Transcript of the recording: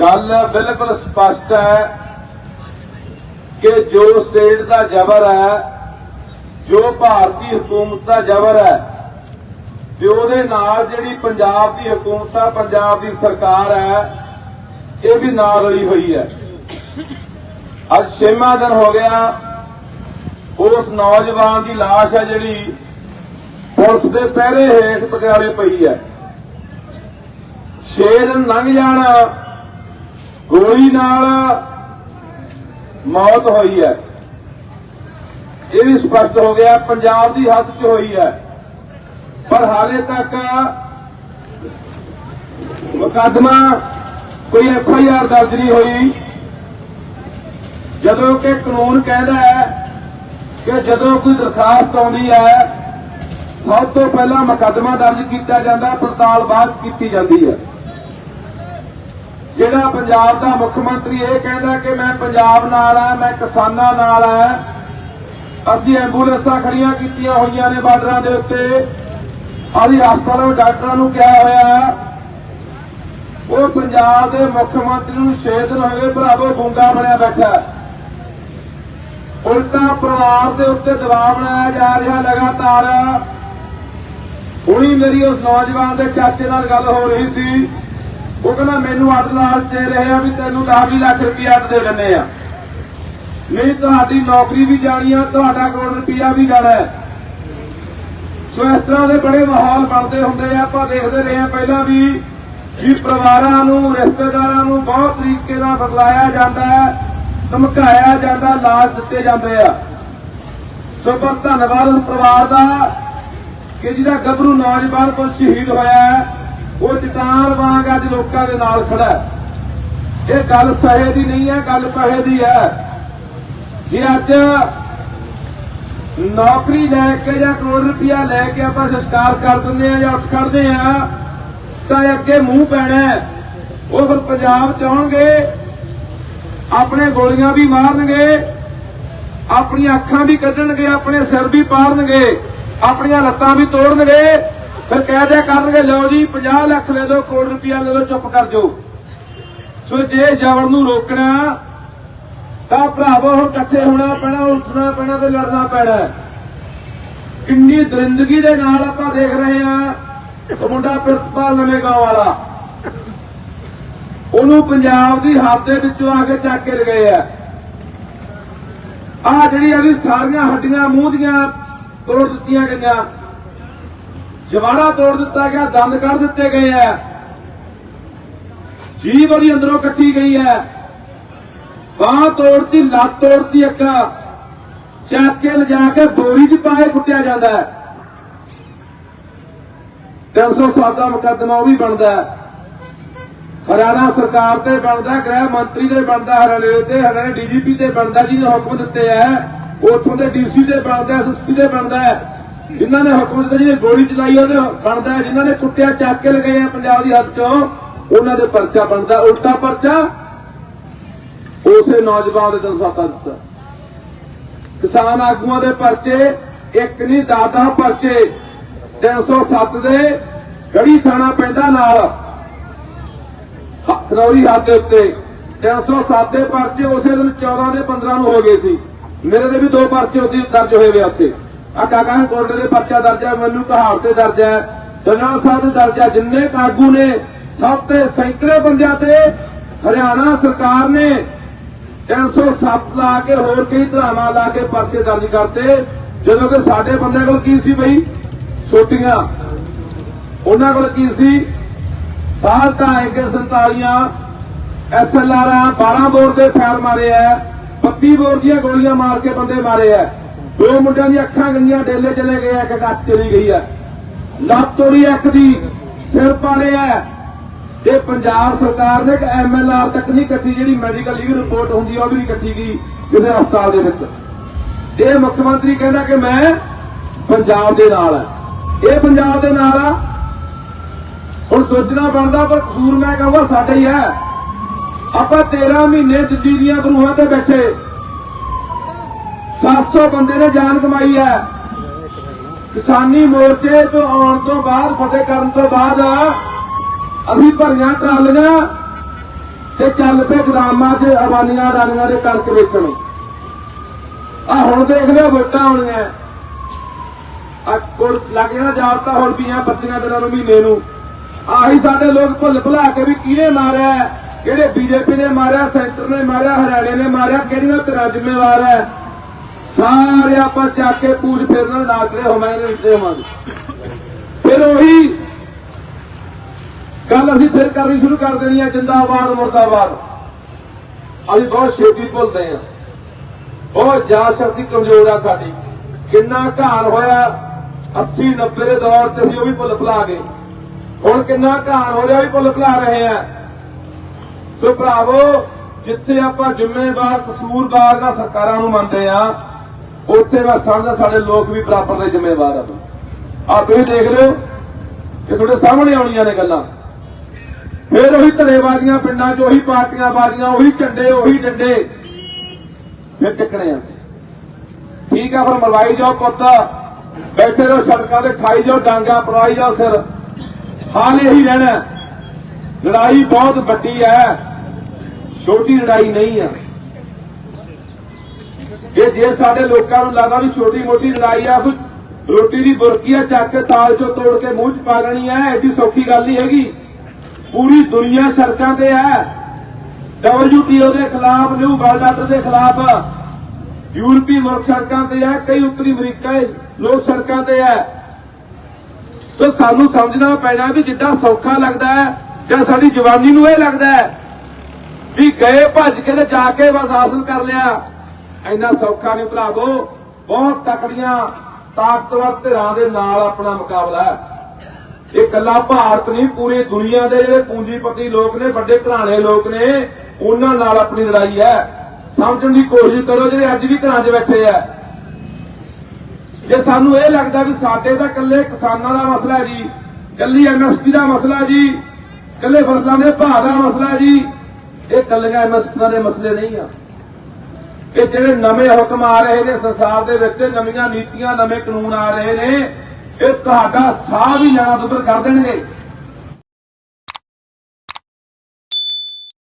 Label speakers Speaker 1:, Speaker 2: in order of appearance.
Speaker 1: ਗੱਲ ਬਿਲਕੁਲ ਸਪਸ਼ਟ ਹੈ ਕਿ ਜੋ ਸਟੇਟ ਦਾ ਜ਼ਬਰ ਹੈ, ਜੋ ਭਾਰਤੀ ਹਕੂਮਤ ਦਾ ਜ਼ਬਰ ਹੈ, ਤੇ ਉਹਦੇ ਨਾਲ ਜਿਹੜੀ ਪੰਜਾਬ ਦੀ ਹਕੂਮਤ ਆ, ਪੰਜਾਬ ਦੀ ਸਰਕਾਰ ਹੈ, ਇਹ ਵੀ ਨਾਲ ਰਲੀ ਹੋਈ ਹੈ। ਅੱਜ ਛੇਵਾਂ ਦਿਨ ਹੋ ਗਿਆ। ਉਸ ਨੌਜਵਾਨ ਦੀ ਲਾਸ਼ ਹੈ ਜਿਹੜੀ ਪੁਲਿਸ ਦੇ ਪਹਿਰੇ ਹੇਠ ਪਟਿਆਲੇ ਪਈ ਹੈ। ਛੇ ਦਿਨ ਲੰਘ ਜਾਣਾ। ਗੋਲੀ ਨਾਲ ਮੌਤ ਹੋਈ ਹੈ। ਇਹ ਵੀ ਸਪਸ਼ਟ ਹੋ ਗਿਆ, ਪੰਜਾਬ ਦੀ ਹੱਦ 'ਚ ਹੋਈ ਹੈ। ਪਰ ਹਾਲੇ ਤੱਕ ਮੁਕੱਦਮਾ ਕੋਈ ਐਫ ਆਈ ਆਰ ਦਰਜ ਨਹੀਂ ਹੋਈ। ਜਦੋਂ ਕਿ ਕਾਨੂੰਨ ਕਹਿੰਦਾ ਹੈ ਕਿ ਜਦੋਂ ਕੋਈ ਦਰਖਾਸਤ ਆਉਂਦੀ ਹੈ, ਸਭ ਤੋਂ ਪਹਿਲਾਂ ਮੁਕੱਦਮਾ ਦਰਜ ਕੀਤਾ ਜਾਂਦਾ, ਪੜਤਾਲ ਬਾਅਦ ਕੀਤੀ ਜਾਂਦੀ ਹੈ। ਜਿਹੜਾ ਪੰਜਾਬ ਦਾ ਮੁੱਖ ਮੰਤਰੀ ਇਹ ਕਹਿੰਦਾ ਕਿ ਮੈਂ ਪੰਜਾਬ ਨਾਲ ਆ, ਮੈਂ ਕਿਸਾਨਾਂ ਨਾਲ ਆ। ਅਸੀਂ ਐਂਬੂਲੈਂਸਾਂ ਖੜੀਆਂ ਕੀਤੀਆਂ ਹੋਈਆਂ ਨੇ ਬਾਰਡਰਾਂ ਦੇ ਉੱਤੇ। ਅਸੀਂ ਹਸਪਤਾਲ ਵਿੱਚ ਡਾਕਟਰਾਂ ਨੂੰ ਕਿਹਾ ਹੋਇਆ ਉਹ ਪੰਜਾਬ ਦੇ ਮੁੱਖ ਮੰਤਰੀ ਨੂੰ 6 ਦਿਨ ਹੋ ਗਏ ਭਰਾਵੋ ਗੁੰਗਾ ਬਣਿਆ ਬੈਠਾ ਉਲਟਾ ਪਰਿਵਾਰ ਦੇ ਉੱਤੇ ਦਬਾਅ ਬਣਾਇਆ ਜਾ ਰਿਹਾ ਲਗਾਤਾਰ। ਹੁਣੀ ਮੇਰੀ ਉਸ ਨੌਜਵਾਨ ਦੇ ਚਾਚੇ ਨਾਲ ਗੱਲ ਹੋ ਰਹੀ ਸੀ। ਉਹ ਕਹਿੰਦਾ ਮੈਨੂੰ ਅੱਡ ਲਾਲਚ ਦੇ ਰਹੇ ਆ ਵੀ ਤੈਨੂੰ 10 ਲੱਖ ਰੁਪਇਆ ਅੱਡ ਦੇ ਦਿੰਨੇ ਆ। ਨਹੀਂ, ਤੁਹਾਡੀ ਨੌਕਰੀ ਵੀ ਜਾਣੀ ਆ, ਤੁਹਾਡਾ ਕਰੋੜ ਰੁਪਇਆ ਵੀ ਜਾਣਾ ਸੋ ਇਸ ਤਰ੍ਹਾਂ ਦੇ ਬੜੇ ਮਾਹੌਲ ਬਣਦੇ ਹੁੰਦੇ ਆ, ਆਪਾਂ ਦੇਖਦੇ ਰਹੇ ਆ ਪਹਿਲਾਂ ਵੀ ਵੀ ਪਰਿਵਾਰਾਂ ਨੂੰ, ਰਿਸ਼ਤੇਦਾਰਾਂ ਨੂੰ ਬਹੁਤ ਤਰੀਕੇ ਨਾਲ ਬਦਲਾਇਆ ਜਾਂਦਾ ਹੈ, ਧਮਕਾਇਆ ਜਾਂਦਾ, ਲਾਜ ਦਿੱਤੇ ਜਾਂਦੇ ਆ। ਸੋ ਬਹੁਤ ਧੰਨਵਾਦ ਉਸ ਪਰਿਵਾਰ ਦਾ ਕਿ ਜਿਹਦਾ ਗੱਭਰੂ ਨੌਜਵਾਨ ਕੋਲ ਸ਼ਹੀਦ ਹੋਇਆ ਹੈ। ਉਹ ਚਟਾਨ ਵਾਂਗ ਅੱਜ ਲੋਕਾਂ ਦੇ ਨਾਲ ਖੜਾ ਇਹ ਗੱਲ ਸਹੇ ਦੀ ਨਹੀਂ ਹੈ, ਗੱਲ ਸਹੇ ਦੀ ਹੈ। ਜੇ ਅੱਜ ਨੌਕਰੀ ਲੈ ਕੇ ਜਾਂ ਕਰੋੜ ਰੁਪਇਆ ਲੈ ਕੇ ਆਪਾਂ ਸੰਸਕਾਰ ਕਰ ਦਿੰਦੇ ਆ ਜਾਂ ਉੱਠ ਖੜਦੇ ਆ ਤਾਂ ਇਹ ਅੱਗੇ ਮੂੰਹ ਪੈਣਾ ਉਹ ਫਿਰ ਪੰਜਾਬ ਚ ਆਉਣਗੇ, ਆਪਣੇ ਗੋਲੀਆਂ ਵੀ ਮਾਰਨਗੇ, ਆਪਣੀਆਂ ਅੱਖਾਂ ਵੀ ਕੱਢਣਗੇ, ਆਪਣੇ ਸਿਰ ਵੀ ਪਾੜਨਗੇ, ਆਪਣੀਆਂ ਲੱਤਾਂ ਵੀ ਤੋੜਨਗੇ ਫਿਰ ਕਹਿ ਦਿਆ ਕਰਨਗੇ, ਲਓ ਜੀ 50 ਲੱਖ ਲੈ ਦਿਓ ਕਰੋੜ ਰੁਪਇਆ ਲੈ ਲਓ, ਚੁੱਪ ਕਰ ਜਾਓ। ਸੋ ਜੇ ਜਬਰ ਨੂੰ ਰੋਕਣਾ, ਤਾਂ ਭਰਾਵੋ, ਹੁਣ ਇਕੱਠੇ ਹੋਣਾ ਪੈਣਾ, ਉੱਠਣਾ ਪੈਣਾ ਤੇ ਲੜਨਾ ਪੈਣਾ। ਕਿੰਨੀ ਦਰਿੰਦਗੀ ਦੇ ਨਾਲ ਆਪਾਂ ਦੇਖ ਰਹੇ ਹਾਂ, ਉਹ ਮੁੰਡਾ ਪ੍ਰਿਤਪਾਲ ਨਵੇਂਗਾਂਵ ਵਾਲਾ। ਉਹਨੂੰ ਪੰਜਾਬ ਦੀ ਹੱਦ ਦੇ ਵਿੱਚੋਂ ਆ ਕੇ ਚੱਕ ਕੇ ਲਗਾਏ ਆ। ਆ ਜਿਹੜੀ ਇਹਦੀ ਸਾਰੀਆਂ ਹੱਡੀਆਂ, ਮੂੰਹ ਦੀਆਂ ਤੋੜ ਦਿੱਤੀਆਂ ਗਈਆਂ। ਜਵਾੜਾ ਤੋੜ ਦਿੱਤਾ ਗਿਆ, ਦੰਦ ਕੱਢ ਦਿੱਤੇ ਗਏ ਆ ਜੀਭ ਉਹਦੀ ਅੰਦਰੋਂ ਕੱਟੀ ਗਈ ਹੈ ਬਾਹ ਤੋੜਤੀ, ਲੱਤ ਤੋੜਤੀ ਇੱਕ। ਚੱਕ ਕੇ ਲਿਜਾ ਕੇ ਬੋਰੀ 'ਚ ਪਾਏ ਕੁੱਟਿਆ ਜਾਂਦਾ ਹੈ 307 ਦਾ ਮੁਕੱਦਮਾ ਉਹ ਵੀ ਬਣਦਾ ਹੈ ਹਰਿਆਣਾ ਸਰਕਾਰ ਤੇ ਬਣਦਾ ਗ੍ਰਹਿ ਮੰਤਰੀ ਦੇ ਬਣਦਾ, ਹਰਿਆਣੇ ਤੇ ਹਰਿਆਣਾ ਡੀਜੀਪੀ ਤੇ ਬਣਦਾ ਜਿਹਨੇ ਹੁਕਮ ਦਿੱਤੇ ਐ। ਉਥੋਂ ਦੇ ਡੀਸੀ ਤੇ ਬਣਦਾ ਐਸਐਸਪੀ ਤੇ ਬਣਦਾ ਜਿਨ੍ਹਾਂ ਨੇ ਹੁਕਮ ਦਿੱਤੇ, ਜਿਹਨੇ ਗੋਲੀ ਚਲਾਈ, ਉਹਦੇ ਬਣਦਾ ਜਿਨ੍ਹਾਂ ਨੇ ਕੁੱਟਿਆ, ਚੱਕ ਕੇ ਲਗਾਏ ਆ ਪੰਜਾਬ ਦੀ ਹੱਦ ਚੋਂ, ਉਹਨਾਂ ਦੇ ਪਰਚਾ ਬਣਦਾ, ਉਲਟਾ ਪਰਚਾ। ਉਸੇ ਨੌਜਵਾਨ ਦੇ ਦਿਲ ਦਿੱਤਾ। ਕਿਸਾਨ ਆਗੂਆਂ ਦੇ ਪਰਚੇ, ਇੱਕ ਨਹੀਂ, ਦਾਦਾ ਪਰਚੇ। 307 ਦੇ ਗੜੀ ਥਾਣਾ ਪੈਂਦਾ ਨਾਲ। ਖਨੌਰੀ ਹੱਦ ਦੇ ਉੱਤੇ। 307 ਦੇ ਪਰਚੇ ਉਸੇ ਦਿਨ 14 ਦੇ 15 ਨੂੰ ਹੋ ਗਏ ਸੀ। ਮੇਰੇ ਦੇ ਵੀ ਦੋ ਪਰਚੇ ਉਹਦੀ ਦਰਜ ਹੋਏ ਵੇ ਉੱਥੇ। ਆ ਕਾਕਾ ਕੋਰਟ ਦੇ ਪਰਚਾ ਦਰਜ ਹੈ, ਮੈਨੂੰ ਕਹਾੜ ਤੇ ਦਰਜ ਹੈ। ਜਨਰਲ ਸਾਹਿਬ ਦੇ ਦਰਜ ਹੈ, ਜਿੰਨੇ ਕਾਗੂ ਨੇ, ਸਭ ਤੇ ਸੈਂਕੜੇ ਬੰਦਿਆਂ ਤੇ ਹਰਿਆਣਾ ਸਰਕਾਰ ਨੇ 307 ਲਾ ਕੇ ਹੋਰ ਕਈ ਧਰਾਵਾਂ ਲਾ ਕੇ ਪਰਚੇ ਦਰਜ ਕਰਤੇ। ਜਦੋਂ ਕਿ ਸਾਡੇ ਬੰਦਿਆਂ ਕੋਲ ਕੀ ਸੀ ਬਈ? ਸੋਟੀਆਂ। ਉਹਨਾਂ ਕੋਲ ਕੀ ਸੀ? ਸਾਲ ਢਾਏ ਕੇ 47 ਐਸਐਲਆਰ 12 ਬੋਰ ਦੇ ਫਾਇਰ ਮਾਰੇ ਆ 32 ਬੋਰ ਦੀਆਂ ਗੋਲੀਆਂ ਮਾਰ ਕੇ ਬੰਦੇ ਮਾਰੇ ਆ ਦੋ ਮੁੰਡਿਆਂ ਦੀਆਂ ਅੱਖਾਂ ਗਈਆਂ ਡੇਲੇ ਚਲੇ ਗਏ ਇੱਕ ਗੱਟ ਚਲੀ ਗਈ ਆ। ਲੱਤ ਤੋੜੀ ਇੱਕ ਦੀ, ਸਿਰ ਪਾੜੇ ਆ। ਤੇ ਪੰਜਾਬ ਸਰਕਾਰ ਨੇ ਇੱਕ ਐਮਐਲਆਰ ਤੱਕ ਨਹੀਂ ਕੱਟੀ, ਜਿਹੜੀ ਮੈਡੀਕਲ ਲੀਗਲ ਰਿਪੋਰਟ ਹੁੰਦੀ ਆ, ਉਹ ਵੀ ਨਹੀਂ ਕੱਟੀ ਗਈ ਕਿਸੇ ਹਸਪਤਾਲ ਦੇ ਵਿੱਚ। ਇਹ ਮੁੱਖ ਮੰਤਰੀ ਕਹਿੰਦਾ ਕਿ ਮੈਂ ਪੰਜਾਬ ਦੇ ਨਾਲ ਆ। ਇਹ ਪੰਜਾਬ ਦੇ ਨਾਲ ਆ। ਹੁਣ ਸੋਚਣਾ ਬਣਦਾ, ਪਰ ਕਸੂਰ ਮੈਂ ਕਹੂੰਗਾ, ਸਾਡਾ ਹੀ ਹੈ ਆਪਾਂ 13 ਮਹੀਨੇ ਦਿੱਲੀ ਦੀਆਂ ਗਰੂਹਾਂ ਤੇ ਬੈਠੇ। 700 ਬੰਦੇ ਨੇ ਜਾਨ ਕਮਾਈ ਹੈ। ਕਿਸਾਨੀ ਮੋਰਚੇ ਤੋਂ ਆਉਣ ਤੋਂ ਬਾਅਦ, ਫਤਿਹ ਕਰਨ ਤੋਂ ਬਾਅਦ ਅਸੀਂ ਭਰੀਆਂ ਟਰਾਲੀਆਂ ਤੇ ਚੱਲ ਪਏ ਗਦਾਮਾਂ 'ਚ ਅਵਾਨੀਆਂ ਅਡਾਨੀਆਂ ਦੇ ਕਣਕ ਵੇਚਣ। ਆ ਹੁਣ ਦੇਖ ਲਿਓ ਵੋਟਾਂ ਆਉਣੀਆਂ। ਆ ਕੋਲ ਲੱਗ ਜਾਣਾ ਜਾਬਤਾ ਹੁਣ ਪੀਆਂ ਬੱਚੀਆਂ ਦਿਨਾਂ ਨੂੰ ਮਹੀਨੇ ਨੂੰ। ਆਹੀ ਸਾਡੇ ਲੋਕ ਭੁੱਲ ਭੁਲਾ ਕੇ ਵੀ ਕਿਹਨੇ ਮਾਰਿਆ ਕਿਹੜੇ ਬੀਜੇਪੀ ਨੇ ਮਾਰਿਆ, ਸੈਂਟਰ ਨੇ ਮਾਰਿਆ, ਹਰਿਆਣੇ ਨੇ ਮਾਰਿਆ, ਕਿਹੜੀਆਂ ਤੇਰਾ ਜ਼ਿੰਮੇਵਾਰ ਹੈ? ਸਾਰੇ ਆਪਾਂ ਚੱਕ ਕੇ ਪੂਛ ਫੇਰਨਾ ਨਾ ਕਰੇ ਹਮਾਇਨੇ ਹੋਵਾਂਗੇ ਫਿਰ ਉਹੀ ਗੱਲ ਅਸੀਂ ਫਿਰ ਕਰਨੀ ਸ਼ੁਰੂ ਕਰ ਦੇਣੀ ਹੈ ਜਿੰਦਾਬਾਦ, ਮੁਰਦਾਬਾਦ। ਅਸੀਂ ਬਹੁਤ ਛੇਤੀ ਭੁੱਲਦੇ ਹਾਂ ਬਹੁਤ ਯਾਦ ਸ਼ਕਤੀ ਕਮਜ਼ੋਰ ਆ ਸਾਡੀ। ਕਿੰਨਾ ਘਾਣ ਹੋਇਆ 80 90 ਦੇ ਦੌਰ 'ਚ ਅਸੀਂ ਉਹ ਵੀ ਭੁੱਲ ਭੁਲਾ ਗਏ। ਹੁਣ ਕਿੰਨਾ ਘਾਣ ਹੋ ਰਿਹਾ, ਉਹ ਵੀ ਭੁੱਲ ਭੁਲਾ ਰਹੇ ਆ। ਸੋ ਭਰਾਵੋ, ਜਿੱਥੇ ਆਪਾਂ ਜ਼ਿੰਮੇਵਾਰ, ਕਸੂਰਵਾਰ ਨਾਲ ਸਰਕਾਰਾਂ ਨੂੰ ਮੰਨਦੇ ਆ ਉੱਥੇ ਮੈਂ ਸਮਝਦਾ ਸਾਡੇ ਲੋਕ ਵੀ ਬਰਾਬਰ ਦੇ ਜ਼ਿੰਮੇਵਾਰ ਆ ਆ ਤੁਸੀਂ ਦੇਖ ਲਿਓ ਕਿ ਤੁਹਾਡੇ ਸਾਹਮਣੇ ਆਉਣੀਆਂ ਨੇ ਗੱਲਾਂ। ਫਿਰ ਉਹੀ ਧੜੇਬਾਜ਼ੀਆਂ ਪਿੰਡਾਂ 'ਚ, ਉਹੀ ਪਾਰਟੀਆਂ ਬਾਜ਼ੀਆਂ, ਉਹੀ ਝੰਡੇ, ਉਹੀ ਡੰਡੇ ਫਿਰ ਚੱਕਣੇ ਆ। ਠੀਕ ਆ ਫਿਰ ਮਰਵਾਈ ਜਾਓ ਪੁੱਤ। ਬੈਠੇ ਰਹੋ ਸੜਕਾਂ ਤੇ, ਖਾਈ ਜਾਓ ਡਾਂਗਾ ਪਰਵਾਈ ਜਾਓ ਸਿਰ। ਹਾਲ ਇਹੀ ਰਹਿਣਾ। ਲੜਾਈ ਬਹੁਤ ਵੱਡੀ ਹੈ। ਛੋਟੀ ਲੜਾਈ ਨਹੀਂ ਆ। ਇਹ ਜੇ ਸਾਡੇ ਲੋਕਾਂ ਨੂੰ ਲੱਗਦਾ ਵੀ ਛੋਟੀ ਮੋਟੀ ਲੜਾਈ ਆ ਰੋਟੀ ਦੀ ਬੁਰਕੀ ਆ ਚੱਕ ਕੇ ਤਾਲ ਚੋਂ ਤੋੜ ਕੇ ਮੂੰਹ 'ਚ ਪਾ ਲੈਣੀ ਹੈ ਐਡੀ ਸੌਖੀ ਗੱਲ ਨਹੀਂ ਹੈਗੀ। ਪੂਰੀ ਦੁਨੀਆ ਸੜਕਾਂ ਤੇ ਹੈ WTO ਦੇ ਖਿਲਾਫ, ਨਿਊ ਵਰਲਡ ਆਰਡਰ ਦੇ ਖਿਲਾਫ, ਯੂਰਪੀ ਮੁਲਕ ਸੜਕਾਂ ਤੇ ਹੈ ਕਈ ਉੱਤਰੀ ਅਮਰੀਕਾ ਦੇ ਲੋਕ ਸੜਕਾਂ ਤੇ ਹੈ ਤੋ ਸਾਨੂੰ ਸਮਝਣਾ ਪੈਣਾ ਵੀ ਜਿੱਡਾ ਸੌਖਾ ਲੱਗਦਾ ਹੈ, ਜਾਂ ਸਾਡੀ ਜਵਾਨੀ ਨੂੰ ਇਹ ਲੱਗਦਾ ਹੈ ਵੀ ਗਏ, ਭੱਜ ਕੇ ਤੇ ਜਾ ਕੇ ਬਸ ਹਾਸਲ ਕਰ ਲਿਆ। ਇੰਨਾ ਸੌਖਾ ਨਹੀਂ ਭਰਾਵੋ ਬਹੁਤ ਤਕੜੀਆਂ ਤਾਕਤਵਰ ਧਿਰਾਂ ਦੇ ਨਾਲ ਆਪਣਾ ਮੁਕਾਬਲਾ ਹੈ। ਇਹ ਕੱਲਾ ਭਾਰਤ ਨਹੀਂ, ਪੂਰੀ ਦੁਨੀਆ ਦੇ ਜਿਹੜੇ ਪੂੰਜੀਪਤੀ ਲੋਕ ਨੇ, ਵੱਡੇ ਘਰਾਣੇ ਲੋਕ ਨੇ, ਉਹਨਾਂ ਨਾਲ ਆਪਣੀ ਲੜਾਈ ਹੈ। ਸਮਝਣ ਦੀ ਕੋਸ਼ਿਸ਼ ਕਰੋ, ਜਿਹੜੇ ਅੱਜ ਵੀ ਘਰਾਂ 'ਚ ਬੈਠੇ ਆ। ਜੇ ਸਾਨੂੰ ਇਹ ਲੱਗਦਾ ਵੀ ਸਾਡੇ ਤਾਂ ਇਕੱਲੇ ਕਿਸਾਨਾਂ ਦਾ ਮਸਲਾ ਹੈ ਜੀ ਕੱਲੀ ਐਮਐਸਪੀ ਦਾ ਮਸਲਾ ਹੈ ਜੀ ਕੱਲੇ ਫਸਲਾਂ ਦੇ ਭਾਅ ਦਾ ਮਸਲਾ ਹੈ ਜੀ, ਇਹ ਕੱਲੀਆਂ ਐਮਐਸਪੀ ਦੇ ਮਸਲੇ ਨਹੀਂ ਆ। ਇਹ ਜਿਹੜੇ ਨਵੇਂ ਹੁਕਮ ਆ ਰਹੇ ਨੇ ਸੰਸਾਰ ਦੇ ਵਿੱਚ, ਨਵੀਆਂ ਨੀਤੀਆਂ, ਨਵੇਂ ਕਾਨੂੰਨ ਆ ਰਹੇ ਨੇ, ਇਹ ਤੁਹਾਡਾ ਸਾਹ ਵੀ ਲੈਣਾ ਦੁੱਬਰ ਕਰ ਦੇਣਗੇ।